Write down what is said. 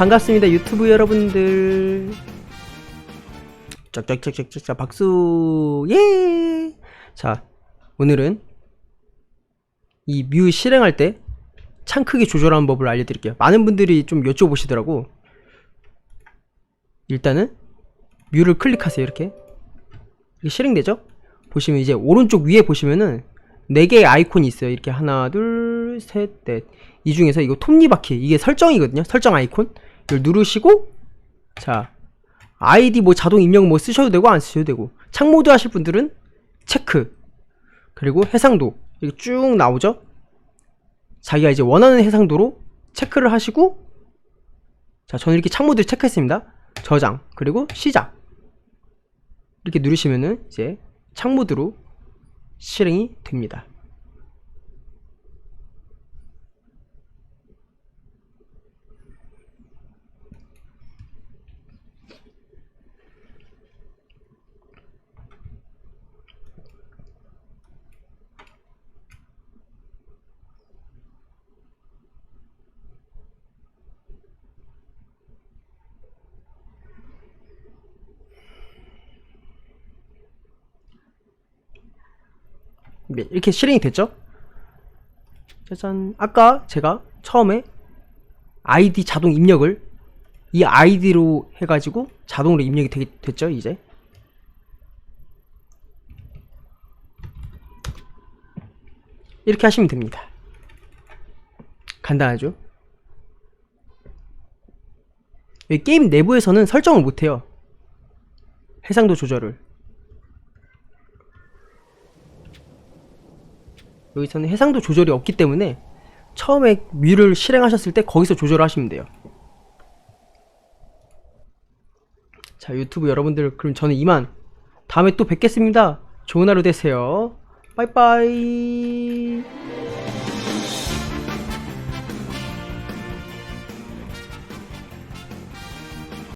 반갑습니다 유튜브 여러분들. 짝짝짝짝짝 박수. 예 자 오늘은 이 뮤 실행할 때 창 크기 조절하는 법을 알려드릴게요. 많은 분들이 좀 여쭤보시더라고. 일단은 뮤를 클릭하세요 이렇게. 이게 실행되죠? 보시면 이제 오른쪽 위에 보시면은 4개의 아이콘이 있어요. 이렇게 하나 둘 셋 넷 이 중에서 이거 톱니바퀴 이게 설정이거든요. 설정 아이콘 이걸 누르시고 자 아이디 뭐 자동 입력 뭐 쓰셔도 되고 안 쓰셔도 되고 창모드 하실 분들은 체크 그리고 해상도 이렇게 쭉 나오죠? 자기가 이제 원하는 해상도로 체크를 하시고 자 저는 이렇게 창모드 체크했습니다. 저장 그리고 시작. 이렇게 누르시면은 이제 창모드로 실행이 됩니다 네, 이렇게 실행이 됐죠? 짜잔. 아까 제가 처음에 아이디 자동 입력을 이 아이디로 해가지고 자동으로 입력이 되, 됐죠, 이제. 이렇게 하시면 됩니다. 간단하죠? 이 게임 내부에서는 설정을 못해요. 해상도 조절을. 여기서는 해상도 조절이 없기 때문에 처음에 뮤를 실행하셨을 때 거기서 조절을 하시면 돼요. 자, 유튜브 여러분들, 그럼 저는 이만 다음에 또 뵙겠습니다. 좋은 하루 되세요. 빠이빠이.